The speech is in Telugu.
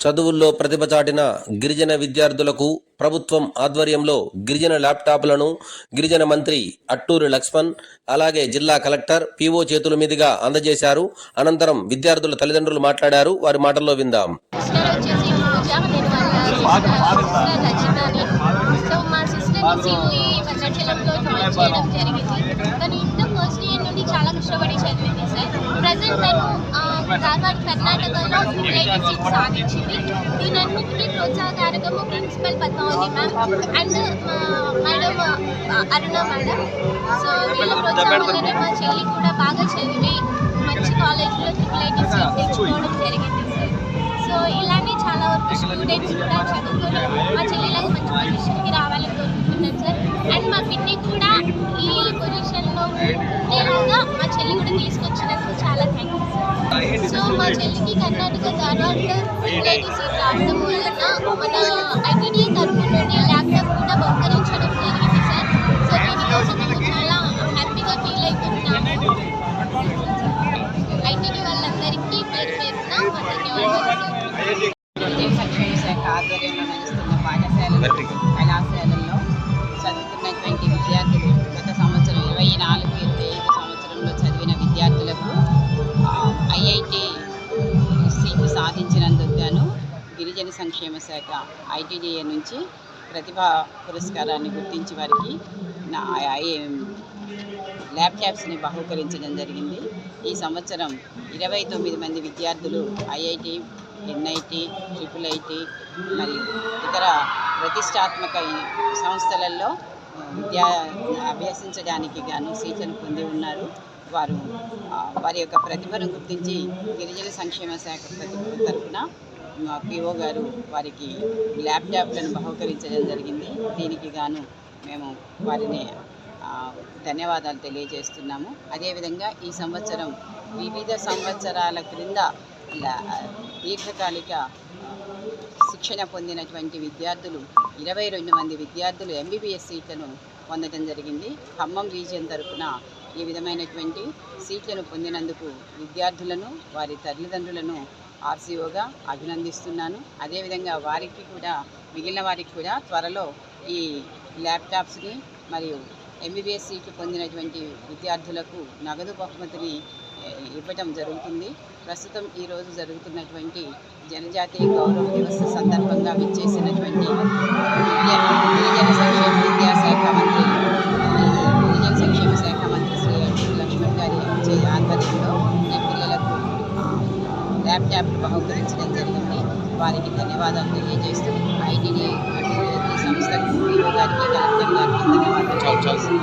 చదువుల్లో ప్రతిభ చాటిన గిరిజన విద్యార్థులకు ప్రభుత్వం ఆధ్వర్యంలో గిరిజన ల్యాప్టాప్లను గిరిజన మంత్రి అట్టూరి లక్ష్మణ్ అలాగే జిల్లా కలెక్టర్ పీఓ చేతుల మీదుగా అందజేశారు. అనంతరం విద్యార్థుల తల్లిదండ్రులు మాట్లాడారు. వారి మాటల్లో విందాం. సో మా సిస్టర్ని ధార్వాడ్ కర్ణాటకలో సీట్ సాధించింది దీనన్నిటికీ ప్రోత్సాహకారకము principal Padmavathi ma'am and madam Aruna madam so వీళ్ళ ప్రోత్సాహంలోనే మా చెల్లి కూడా బాగా చదివి మంచి కాలేజీలో ట్రిపుల్ ఐటీ సీట్ తెచ్చుకోవడం జరిగింది సార్ సో ఇలానే చాలా వరకు స్టూడెంట్స్ కూడా చదువుకొని మా చెల్లెలకు మంచి పొజిషన్కి రావాలని కోరుకుంటున్నాను సార్ అండ్ మా పిన్ని కూడా ఈ పొజిషన్లో ఉండేలాగా మా చెల్లి కూడా తీసుకొని చెల్లికి కర్ణాటక ఐటీ సీట్ రావడం వలన మన ఐటీడీ నుండి ల్యాప్టాప్ కూడా బహుకరించడం జరిగింది సార్. సో దీనికోసం మేము చాలా హ్యాపీగా ఫీల్ అవుతున్నాము ఐటీడీ వాళ్ళందరికీ పేరు పేరున ధన్యవాదాలు. ఆధ్వర్యంలో నడుస్తున్న పాఠశాలలు కళాశాలల్లో గిరిజన సంక్షేమ శాఖ ఐటీడీఏ నుంచి ప్రతిభా పురస్కారాన్ని గుర్తించి వారికి నా ల్యాప్టాప్స్ని బహుకరించడం జరిగింది. ఈ సంవత్సరం ఇరవై తొమ్మిది మంది విద్యార్థులు ఐఐటి ఎన్ఐటి ట్రిపుల్ ఐటి మరియు ఇతర ప్రతిష్టాత్మక సంస్థలలో విద్యా అభ్యసించడానికి గాను సీట్లను పొంది ఉన్నారు. వారు వారి యొక్క ప్రతిభను గుర్తించి గిరిజన సంక్షేమ శాఖ ప్రతిభ తరఫున మా పిఓ గారు వారికి ల్యాప్టాప్లను బహుకరించడం జరిగింది. దీనికి గాను మేము వారిని ధన్యవాదాలు తెలియజేస్తున్నాము. అదేవిధంగా ఈ సంవత్సరం వివిధ సంవత్సరాల క్రింద దీర్ఘకాలిక శిక్షణ పొందినటువంటి విద్యార్థులు ఇరవై రెండు మంది విద్యార్థులు ఎంబీబీఎస్ సీట్లను పొందడం జరిగింది. ఖమ్మం రీజియన్ తరఫున ఈ విధమైనటువంటి సీట్లను పొందినందుకు విద్యార్థులను వారి తల్లిదండ్రులను ఆర్సీఓగా అభినందిస్తున్నాను. అదేవిధంగా వారికి కూడా మిగిలిన వారికి కూడా త్వరలో ఈ ల్యాప్టాప్స్ని మరియు ఎంబీబీఎస్ సీట్లు పొందినటువంటి విద్యార్థులకు నగదు బహుమతిని ఇవ్వటం జరుగుతుంది. ప్రస్తుతం ఈరోజు జరుగుతున్నటువంటి జనజాతీయ గౌరవ దివస్ సందర్భంగా విచ్చేసినటువంటి గిరిజన సంక్షేమ విద్యాశాఖ మంత్రి గిరిజన సంక్షేమ శాఖ మంత్రి శ్రీ లక్ష్మణ్ గారి ఆధ్వర్యంలో ఈ ల్యాబ్ క్యాపిటల్ బహుకరించడం జరిగింది వారికి ధన్యవాదాలు తెలియజేస్తూ ఐటీడీ సంస్థకు గారికి కలెక్టర్ గారికి ధన్యవాదాలు